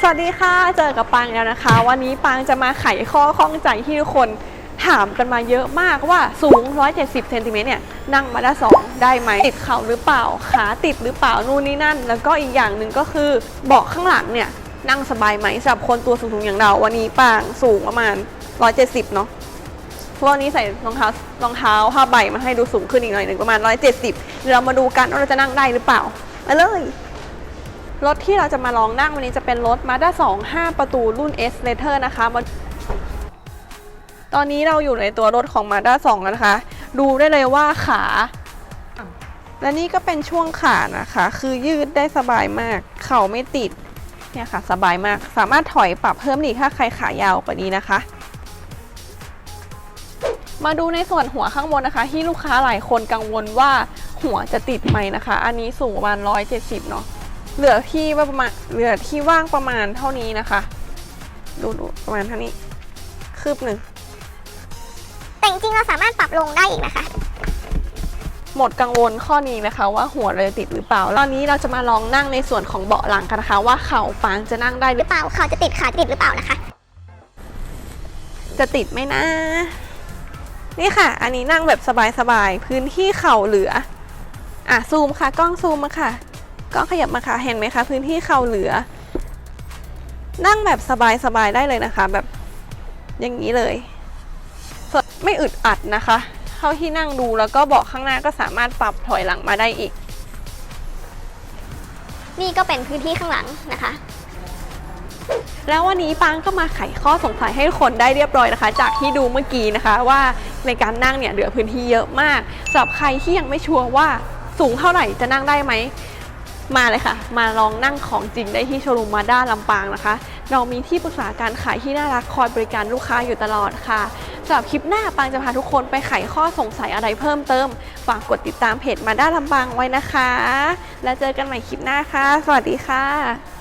สวัสดีค่ะ เจอกับปางแล้วนะคะ วันนี้ปางจะมาไขข้อข้องใจที่ทุกคนถามกันมาเยอะมากว่าสูง 170เซนติเมตรเนี่ยนั่งมาได้สองได้ไหมติดเข่าหรือเปล่าขาติดหรือเปล่านู่นนี่นั่น แล้วก็อีกอย่างหนึ่งก็คือเบาะข้างหลังเนี่ยนั่งสบายไหมสำหรับคนตัวสูงๆอย่างเรา วันนี้ปางสูงประมาณ 170 เนาะพราะวันนี้ใส่รองเท้ารองเท้าผ้าใบมาให้ดูสูงขึ้นอีกหน่อยหนึ่งประมาณ 170เดี๋ยวเรามาดูกันว่าเราจะนั่งได้หรือเปล่ามาเลย รถที่เราจะมาลองนั่งวันนี้จะเป็นรถ Mazda 2 5 ประตูรุ่น S Letter นะคะมาตอนนี้เราอยู่ในตัวรถของ Mazda 2 แล้วนะคะ ดูได้เลยว่าขา และนี่ก็เป็นช่วงขานะคะ คือยืดได้สบายมาก เข่าไม่ติด เนี่ยค่ะ สบายมาก สามารถถอยปรับเพิ่มอีกถ้าใครขายาวกว่านี้นะคะ มาดูในส่วนหัวข้างบนนะคะ ที่ลูกค้าหลายคนกังวลว่าหัวจะติดไหมนะคะ อันนี้สูงประมาณ170 เนาะ เหลือที่ว่าประมาณเหลือที่ว่างประมาณเท่านี้นะคะ ดูดูประมาณเท่านี้ คืบหนึ่ง แต่จริงๆเราสามารถปรับลงได้อีกนะคะ หมดกังวลข้อนี้นะคะว่าหัวเราจะติดหรือเปล่า ตอนนี้เราจะมาลองนั่งในส่วนของเบาะหลังกันนะคะ ว่าเข่าปางจะนั่งได้หหรืรืออเปล่าเขาจะติดขาจะติดหรือเปล่านะคะ จะติดไหมนะ นี่ค่ะ อันนี้นั่งแบบสบายๆ พื้นที่เข่าเหลือ อะซูมค่ะ กล้องซูมมาค่ะ กล้องขยับมาค่ะเห็นไหมคะ พื้นที่เข่าเหลือ นั่งแบบสบายๆได้เลยนะคะ แบบอย่างนี้เลยส่วนไม่อึดอัดนะคะ เท่าที่นั่งดูแล้วก็เบาะข้างหน้าก็สามารถปรับถอยหลังมาได้อีก นี่ก็เป็นพื้นที่ข้างหลังนะคะ แล้ววันนี้ปางก็มาไขข้อสงสัยให้ทุกคนได้เรียบร้อยนะคะ จากที่ดูเมื่อกี้นะคะว่าในการนั่งเนี่ยเหลือพื้นที่เยอะมากสำหรับใครที่ยังไม่ชัวร์ว่าสูงเท่าไหร่จะนั่งได้ไหม มาเลยค่ะ มาลองนั่งของจริงได้ที่โชว์รูมมาด้าลำปางนะคะ เรามีที่ปรึกษาการขายที่น่ารักคอยบริการลูกค้าอยู่ตลอดค่ะสำหรับคลิปหน้าปางจะพาทุกคนไปไขข้อสงสัยอะไรเพิ่มเติม ฝากกดติดตามเพจมาด้าลำปางไว้นะคะ แล้วเจอกันใหม่คลิปหน้าค่ะ สวัสดีค่ะ